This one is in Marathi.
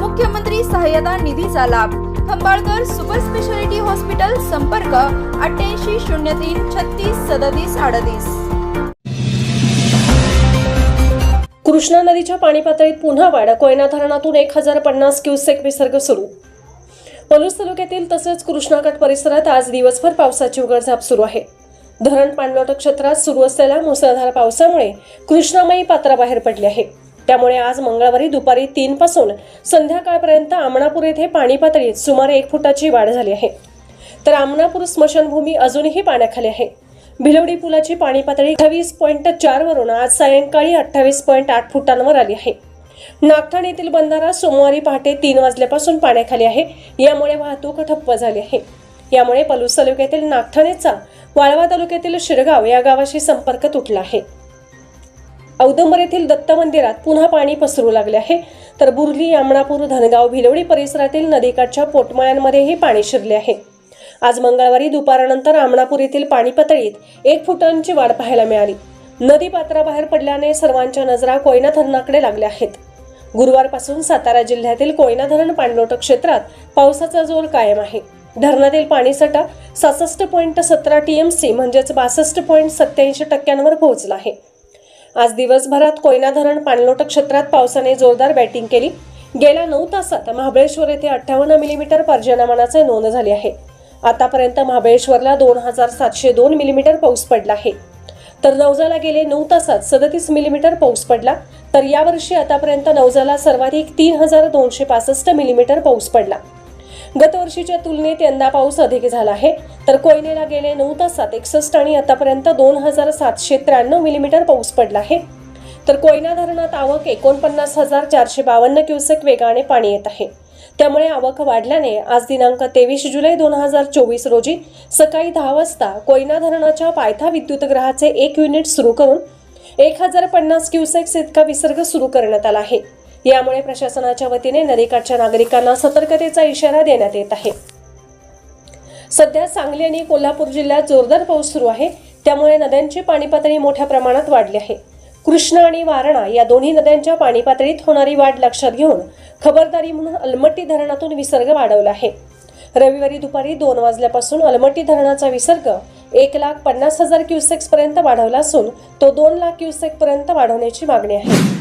मुख्यमंत्री सहाय्यता निधीचा लाभ. खंबाळकर सुपर स्पेशालिटी हॉस्पिटल संपर्क अठ्ठ्याऐंशी शून्य तीन छत्तीस सदतीस अडतीस. कृष्णा नदीच्या पाणी पातळीत पुन्हा वाढ कोयना धरणातून एक हजार पन्नास क्युसेक विसर्ग सुरू. पलूस तालुक्यातील तसंच कृष्णाघाट परिसरात आज दिवसभर पावसाची उघडझाप सुरू आहे. धरण पाणलोट क्षेत्रात सुरू असलेल्या मुसळधार पावसामुळे कृष्णामाई पात्राबाहेर पडली आहे. त्यामुळे आज मंगळवारी दुपारी तीन पासून संध्याकाळपर्यंत आमणापूर येथे पाणी पातळीत सुमारे एक फुटाची वाढ झाली आहे. तर आमणापूर स्मशानभूमी अजूनही पाण्याखाली आहे. भिलवडी पुलाची पाणी पातळी अठ्ठावीस पॉईंट चार वरून आज सायंकाळी अठ्ठावीस पॉईंट आठ फुटांवर आली आहे. नागठाण येथील बंधारा सोमवारी पहाटे तीन वाजल्यापासून पाण्याखाली आहे. यामुळे वाहतूक ठप्प झाली आहे. यामुळे पलूस तालुक्यातील नागठाणेचा वाळवा तालुक्यातील शिरगाव या गावाशी संपर्क तुटला आहे. औदंबर येथील दत्त मंदिरात पुन्हा पाणी पसरू लागले आहे. तर बुरली यामणापूर धनगाव भिलवडी परिसरातील नदीकाठच्या पोटमाळ्यांमध्येही पाणी शिरले आहे. आज मंगळवारी दुपारानंतर आमणापूर येथील पाणी पातळीत एक फुटांची वाढ पाहायला मिळाली. नदी पात्राबाहेर पडल्याने सर्वांच्या नजरा कोयना धरणाकडे लागल्या आहेत. गुरुवारपासून सातारा जिल्ह्यातील कोयना धरण पाणलोट क्षेत्रात पावसाचा जोर कायम आहे. धरणातील पाणीसाठा सहासष्ट पॉईंट सतरा टीएमसी म्हणजेच बासष्ट पॉईंट सत्याऐंशी टक्क्यांवर पोहोचला आहे. आज दिवसभरात कोयना धरण पाणलोट क्षेत्रात पावसाने जोरदार बॅटिंग केली. गेल्या नऊ तासात महाबळेश्वर येथे अठ्ठावन्न मिलीमीटर पर्जन्यमानाचे नोंद झाली आहे. आतापर्यंत महाबळेश्वरला दोन हजार सातशे दोन मिलीमीटर पाऊस पडला आहे. तर नवजाला गेले नऊ तासात सदतीस मिलीमीटर पाऊस पडला. तर यावर्षी आतापर्यंत नवजाला सर्वाधिक तीन हजार दोनशे पासष्ट मिलीमीटर पाऊस पडला. गतवर्षीच्या तुलनेत यंदा पाऊस अधिक झाला आहे. तर कोयनेला गेले नऊ तासात एकसष्ट आणि आतापर्यंत दोन हजार सातशे त्र्याण्णव मिलीमीटर पाऊस पडला आहे. तर कोयना धरणात आवक एकोणपन्नास हजार चारशे बावन्न क्युसेक वेगाने पाणी येत आहे. त्यामुळे आवक वाढल्याने आज दिनांक तेवीस जुलै दोन हजार चोवीस रोजी सकाळी दहा वाजता कोयना धरणाच्या पायथा विद्युतग्रहाचे एक युनिट सुरू करून एक हजार पन्नास क्युसेक्स इतका विसर्ग सुरू करण्यात आला आहे. यामुळे प्रशासनाच्या वतीने नदीकाठच्या नागरिकांना सतर्कतेचा इशारा देण्यात येत आहे. सध्या सांगली आणि कोल्हापूर जिल्ह्यात जोरदार पाऊस सुरू आहे. त्यामुळे नद्यांची पाणी पातळी मोठ्या प्रमाणात वाढली आहे. कृष्णा आणि वारणा या दोन्ही नद्यांच्या पाणी पातळीत होणारी वाढ लक्षात घेऊन खबरदारी म्हणून अलमट्टी धरणातून विसर्ग वाढवला आहे. रविवारी दुपारी दोन वाजल्यापासून अलमट्टी धरणाचा विसर्ग एक लाख पन्नास हजार क्युसेक्स पर्यंत वाढवला असून तो दोन लाख क्युसेक पर्यंत वाढवण्याची मागणी आहे.